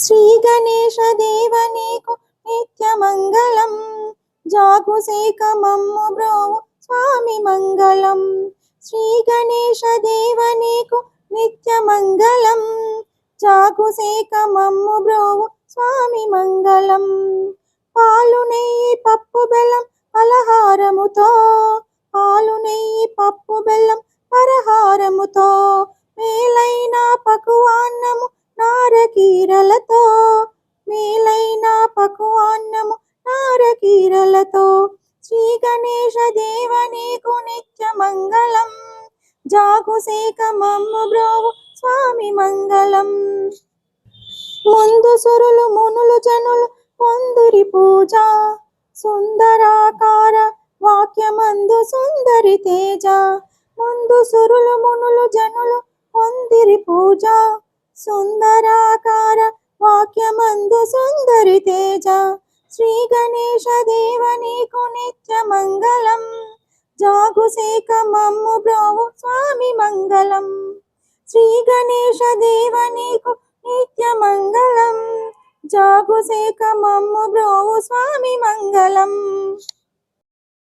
శ్రీ గణేశ దేవ నీకు నిత్య మంగళం. జాగు మమ్ము బ్రోవు స్వామి మంగళం. శ్రీ గణేశ దేవ నీకు నిత్య మంగళం. జాగు మమ్ము బ్రోవు స్వామి మంగళం. పాలు నెయ్యి పప్పు బెల్లం అలహారముతో పాలు నెయ్యి మేలైన పకువాన్నము నారకీరలతో. శ్రీ గణేశ దేవ నీకు నిత్య మంగళం. జాగు మమ్ము బ్రోవు స్వామి మంగళం. ముందు సురులు మునులు జనులు పొందురి పూజ. సుందరాకార వాక్యమందు సుందరి తేజ. ముందు సురులు మునులు జనులు పొందిరి పూజ. సుందరాకార వాక్యమందు సుందరి తేజ శ్రీ గణేశ దేవ నీకు నిత్య మంగళం. జాగు మమ్ము బ్రోవు స్వామి మంగళం. శ్రీ గణేశ దేవ నీకు నిత్య మంగళం. జాగు మమ్ము బ్రోవు స్వామి మంగళం.